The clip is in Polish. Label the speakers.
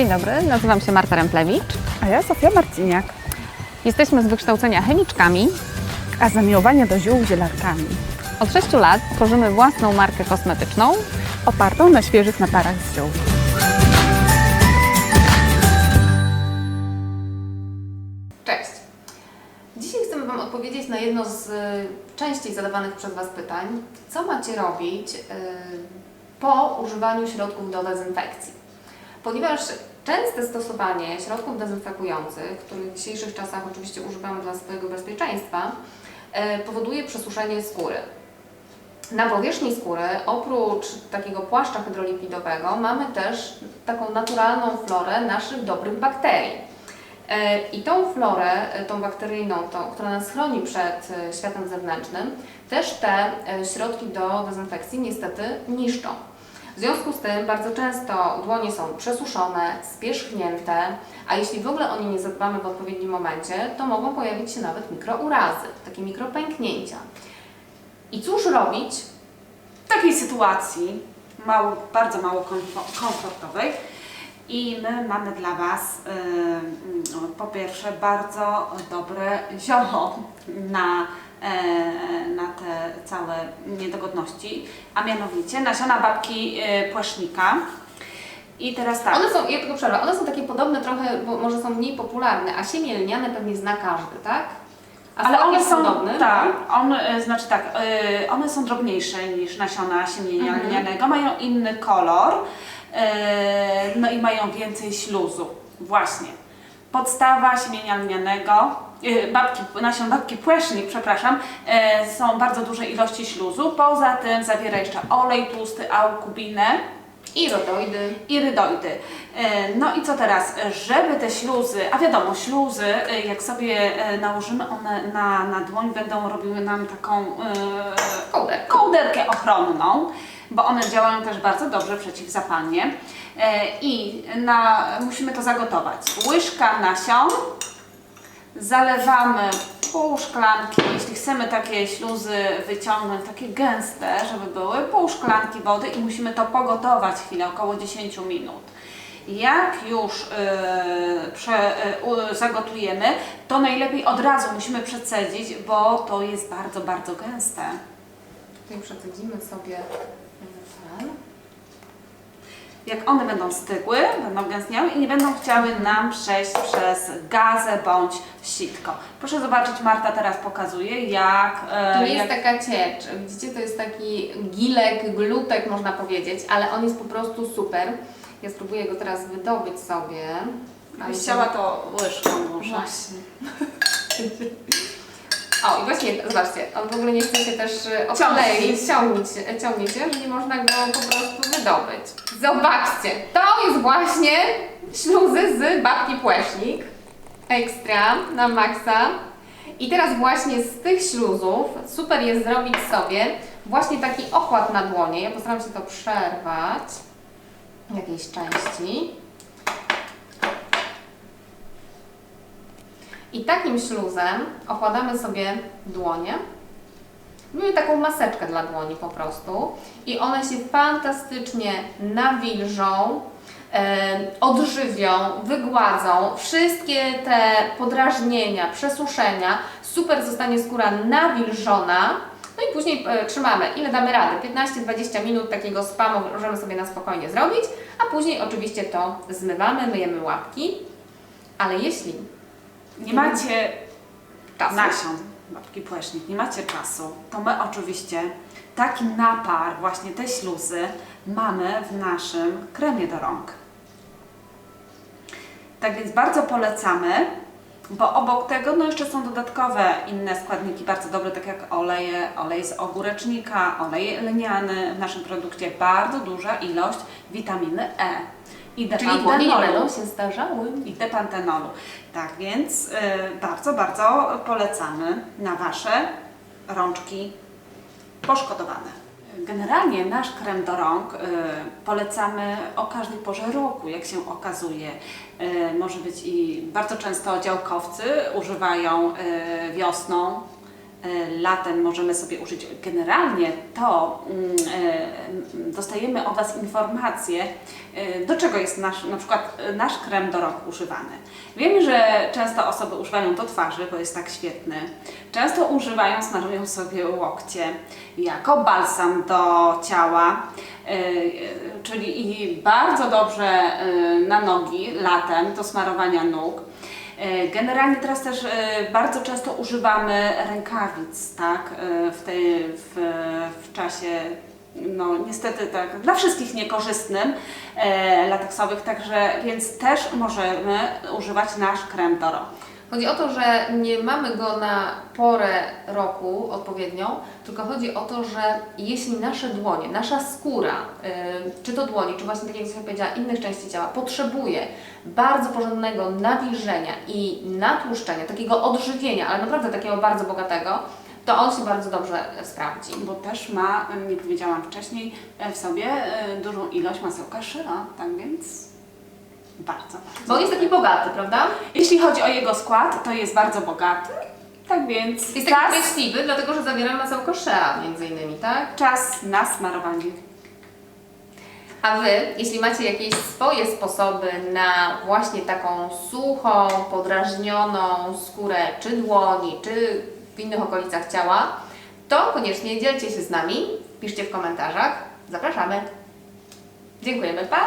Speaker 1: Dzień dobry, nazywam się Marta Remplewicz.
Speaker 2: A ja Sofia Marciniak,
Speaker 1: Jesteśmy z wykształcenia chemiczkami.
Speaker 2: a zamiłowania do ziół zielarkami,
Speaker 1: Od 6 lat tworzymy własną markę kosmetyczną.
Speaker 2: opartą na świeżych naparach z ziół.
Speaker 3: Cześć! Dzisiaj chcemy Wam odpowiedzieć na jedno z y, częściej zadawanych przez Was pytań. Co macie robić y, po używaniu środków do dezynfekcji? Ponieważ częste stosowanie środków dezynfekujących, których w dzisiejszych czasach oczywiście używamy dla swojego bezpieczeństwa, y, powoduje przesuszenie skóry. Na powierzchni skóry, oprócz takiego płaszcza hydrolipidowego, mamy też taką naturalną florę naszych dobrych bakterii. E, I tą florę, e, tą bakteryjną, tą, która nas chroni przed e, światem zewnętrznym, też te e, środki do dezynfekcji niestety niszczą. W związku z tym bardzo często dłonie są przesuszone, spierzchnięte, a jeśli w ogóle o nie nie zadbamy w odpowiednim momencie, to mogą pojawić się nawet mikrourazy, takie mikropęknięcia. I cóż robić,
Speaker 4: w takiej sytuacji, mało, bardzo mało komfo- komfortowej. I my mamy dla Was y, mm, po pierwsze bardzo dobre zioło na, na te całe niedogodności, a mianowicie nasiona babki y, płasznika. I teraz tak.
Speaker 3: One są, ja tylko przerwę, one są takie podobne trochę, bo może są mniej popularne, a siemię lniane pewnie zna każdy, tak? A
Speaker 4: Ale one są,
Speaker 3: podobny?
Speaker 4: tak, on, e, znaczy tak, e, one są drobniejsze niż nasiona siemienia
Speaker 3: Mhm.
Speaker 4: lnianego, mają inny kolor, e, no i mają więcej śluzu. Właśnie. Podstawa siemienia lnianego, e, babki, nasion babki płesznik, przepraszam, e, są bardzo duże ilości śluzu. Poza tym zawiera jeszcze olej tłusty, aukubinę
Speaker 3: I rodoidy.
Speaker 4: irydoidy. E, No i co teraz? Żeby te śluzy, a wiadomo, śluzy, e, jak sobie nałożymy one na, na dłoń, będą robiły nam taką
Speaker 3: Kołderkę.
Speaker 4: kołderkę ochronną, bo one działają też bardzo dobrze przeciwzapalnie. I na, musimy to zagotować. Łyżka nasion, zalewamy pół szklanki, jeśli chcemy takie śluzy wyciągnąć, takie gęste, żeby były, pół szklanki wody i musimy to pogotować chwilę, około 10 minut. Jak już yy, prze, yy, zagotujemy, to najlepiej od razu musimy przecedzić, bo to jest bardzo, bardzo gęste.
Speaker 3: Tutaj przecedzimy sobie ten.
Speaker 4: Jak one będą stygły, będą gęstniały i nie będą chciały nam przejść przez gazę bądź sitko. Proszę zobaczyć, Marta teraz pokazuje, jak... e,
Speaker 3: To nie
Speaker 4: jak...
Speaker 3: jest taka ciecz. Widzicie, to jest taki gilek, glutek można powiedzieć, ale on jest po prostu super. Ja spróbuję go teraz wydobyć sobie.
Speaker 4: Gdybyś chciała to łyżką może.
Speaker 3: Właśnie. O, i właśnie, zobaczcie, on w ogóle nie chce się też e, odkleić, ciągnić, e, ciągnie się, że nie można go po prostu wydobyć. Zobaczcie, to jest właśnie śluzy z babki Płesznik. Ekstra, na maksa. I teraz właśnie z tych śluzów super jest zrobić sobie właśnie taki okład na dłonie. Ja postaram się to przerwać w jakiejś części. I takim śluzem okładamy sobie dłonie. Mamy taką maseczkę dla dłoni po prostu. I one się fantastycznie nawilżą, odżywią, wygładzą. Wszystkie te podrażnienia, przesuszenia, super zostanie skóra nawilżona. No i później e, trzymamy, ile damy rady. 15-20 minut takiego spamu możemy sobie na spokojnie zrobić, a później oczywiście to zmywamy, myjemy łapki. Ale jeśli
Speaker 4: Nie macie
Speaker 3: Czasu.
Speaker 4: nasion, babki płesznik, nie macie czasu, to my oczywiście taki napar, właśnie te śluzy, mamy w naszym kremie do rąk. Tak więc bardzo polecamy, bo obok tego no jeszcze są dodatkowe inne składniki bardzo dobre, tak jak oleje, olej z ogórecznika, olej lniany. W naszym produkcie bardzo duża ilość witaminy E i
Speaker 3: Czyli
Speaker 4: depantenolu.
Speaker 3: będą się starzały.
Speaker 4: i depantenolu. Tak więc y, bardzo, bardzo polecamy na Wasze rączki poszkodowane. Generalnie nasz krem do rąk y, polecamy o każdej porze roku, jak się okazuje. Y, może być i bardzo często działkowcy używają y, wiosną latem możemy sobie użyć. Generalnie to mm, e, dostajemy od Was informacje, e, do czego jest nasz, na przykład e, nasz krem do roku używany. Wiemy, że często osoby używają do twarzy, bo jest tak świetny. Często używają, smarują sobie łokcie jako balsam do ciała, e, e, czyli i bardzo dobrze e, na nogi latem do smarowania nóg. E, Generalnie teraz też e, bardzo często używamy rękawic, tak, e, w, tej, w, w czasie, no niestety tak, dla wszystkich niekorzystnym, e, lateksowych, także więc też możemy używać nasz krem do roku.
Speaker 3: Chodzi o to, że nie mamy go na porę roku odpowiednią, tylko chodzi o to, że jeśli nasze dłonie, nasza skóra, yy, czy to dłoni, czy właśnie tak jak Zofia powiedziała, innych części ciała, potrzebuje bardzo porządnego nawilżenia i natłuszczenia, takiego odżywienia, ale naprawdę takiego bardzo bogatego, to on się bardzo dobrze sprawdzi.
Speaker 4: Bo też ma, nie powiedziałam wcześniej, w sobie e, dużą ilość masełka szyra, tak więc bardzo, bardzo.
Speaker 3: Bo on jest taki bogaty, prawda?
Speaker 4: Jeśli chodzi o jego skład, to jest bardzo bogaty, tak więc
Speaker 3: Jest taki treściwy, dlatego że zawiera masełko shea między innymi, tak?
Speaker 4: czas na smarowanie.
Speaker 3: A Wy, jeśli macie jakieś swoje sposoby na właśnie taką suchą, podrażnioną skórę, czy dłoni, czy w innych okolicach ciała, to koniecznie dzielcie się z nami, piszcie w komentarzach. Zapraszamy. Dziękujemy. Pa!